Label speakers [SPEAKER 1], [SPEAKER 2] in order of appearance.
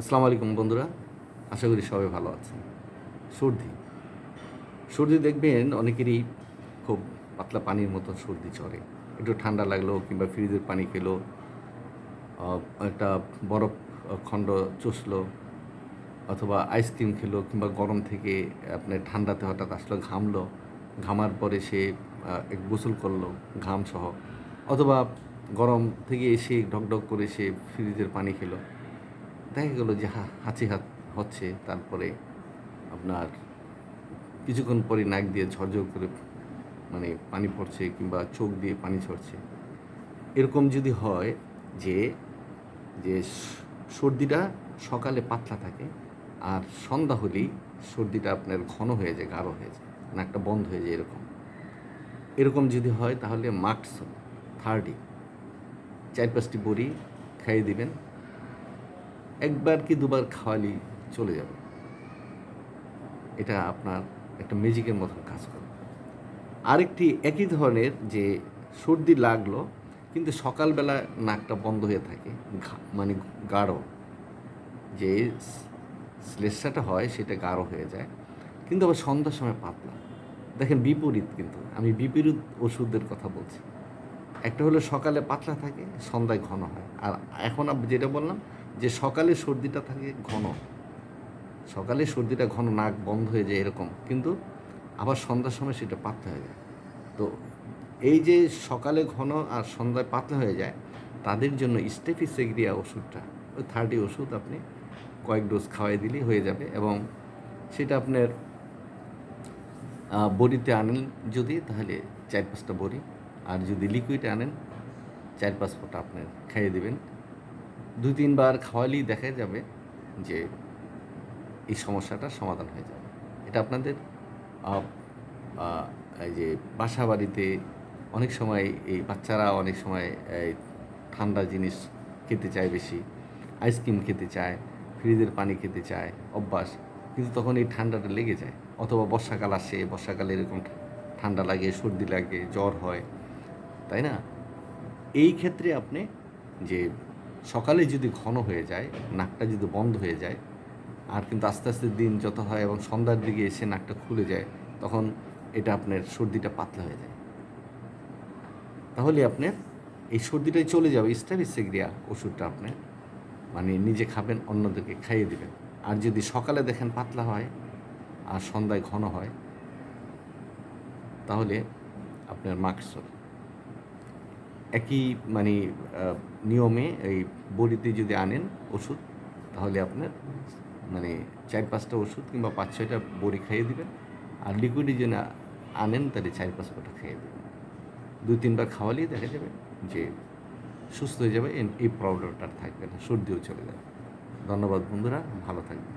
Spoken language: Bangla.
[SPEAKER 1] আসসালামু আলাইকুম বন্ধুরা, আশা করি সবাই ভালো আছেন। সর্দি। সর্দি দেখবেন অনেকেরই খুব পাতলা পানির মতো সর্দি চড়ে। একটু ঠান্ডা লাগল কিংবা ফ্রিজের পানি খেলো একটা বরফ খণ্ড চষলো, অথবা আইসক্রিম খেলো কিংবা গরম থেকে আপনার ঠান্ডাতে হঠাৎ আসলো, ঘামলো, ঘামার পরে সে এক গোসল করল, ঘাম সহ, অথবা গরম থেকে এসে ঢকঢক করে সে ফ্রিজের পানি খেলো। দেখা গেলো যে হাঁচি হাত হচ্ছে, তারপরে আপনার কিছুক্ষণ পরে নাক দিয়ে ঝরঝর করে মানে পানি পড়ছে কিংবা চোখ দিয়ে পানি ঝরছে। এরকম যদি হয় যে যে সর্দিটা সকালে পাতলা থাকে আর সন্ধ্যা হলেই সর্দিটা আপনার ঘন হয়ে যায়, গাঢ় হয়ে যায় নাকটা বন্ধ হয়ে যায় এরকম। এরকম যদি হয় তাহলে মাস্ক থার্ডি চার পাঁচটি বড়ি খাইয়ে দিবেন। একবার কি দুবার খাওয়ালি চলে যাবে। এটা আপনার একটা ম্যাজিকের মতন কাজ করে আরেকটি একই ধরনের যে সর্দি লাগল, কিন্তু সকালবেলা নাকটা বন্ধ হয়ে থাকে মানে গাঢ়, যে শ্লেষাটা হয় সেটা গাঢ় হয়ে যায়, কিন্তু আবার সন্ধ্যার সময় পাতলা। দেখেন বিপরীত কিন্তু, আমি বিপরীত ওষুধের কথা বলছি। একটা হলো সকালে পাতলা থাকে, সন্ধ্যায় ঘন হয়। আর এখন যেটা বললাম যে সকালে সর্দিটা থাকে ঘন, সকালে সর্দিটা ঘন, নাক বন্ধ হয়ে যায় এরকম, কিন্তু আবার সন্ধ্যার সময় সেটা পাতলা হয়ে যায়। তো এই যে সকালে ঘন আর সন্ধ্যায় পাতলা হয়ে যায়, তাদের জন্য স্টেফিসেগ্রিয়া ওষুধটা, ওই থার্টি ওষুধ আপনি কয়েক ডোজ খাওয়াই দিলেই হয়ে যাবে এবং সেটা আপনার বড়িতে আনেন যদি, তাহলে চার পাঁচটা বড়ি, আর যদি লিকুইডে আনেন, চার পাঁচ ফোঁটা আপনার খাইয়ে দেবেন। দুই তিনবার খাওয়ালেই দেখা যাবে যে এই সমস্যাটার সমাধান হয়ে যাবে। এটা আপনাদের যে বাসা বাড়িতে অনেক সময় এই বাচ্চারা অনেক সময় ঠান্ডা জিনিস খেতে চায় বেশি, আইসক্রিম খেতে চায়, ফ্রিজের পানি খেতে চায়, অভ্যাস। কিন্তু তখন এই ঠান্ডাটা লেগে যায়। অথবা বর্ষাকাল আসে, বর্ষাকালে এরকম ঠান্ডা লাগে, সর্দি লাগে, জ্বর হয়, তাই না? এই ক্ষেত্রে আপনি যে সকালে যদি ঘন হয়ে যায়, নাকটা যদি বন্ধ হয়ে যায়, আর কিন্তু আস্তে আস্তে দিন যত হয় এবং সন্ধ্যার দিকে এসে নাকটা খুলে যায়, তখন এটা আপনার সর্দিটা পাতলা হয়ে যায়। তাহলে আপনার এই সর্দিটাই চলে যাবে স্টাবিসেগ্রিয়া ওষুধটা আপনি মানে নিজে খাবেন, অন্যদেরকে খাইয়ে দিবেন। আর যদি সকালে দেখেন পাতলা হয় আর সন্ধ্যায় ঘন হয়, তাহলে আপনার মাস্ক একই মানে নিয়মে এই বড়িতে যদি আনেন ওষুধ, তাহলে আপনার মানে চার পাঁচটা ওষুধ কিংবা পাঁচ ছয়টা বড়ি খাইয়ে দেবেন। আর লিকুইডে যদি আনেন, তাহলে চার পাঁচ ফোঁটা খাইয়ে দেবেন। দুই, তিনবার খাওয়ালেই দেখা যাবে যে সুস্থ হয়ে যাবে এই- প্রবলেমটা থাকবে না, সর্দিও চলে যাবে। ধন্যবাদ বন্ধুরা, ভালো থাকবেন।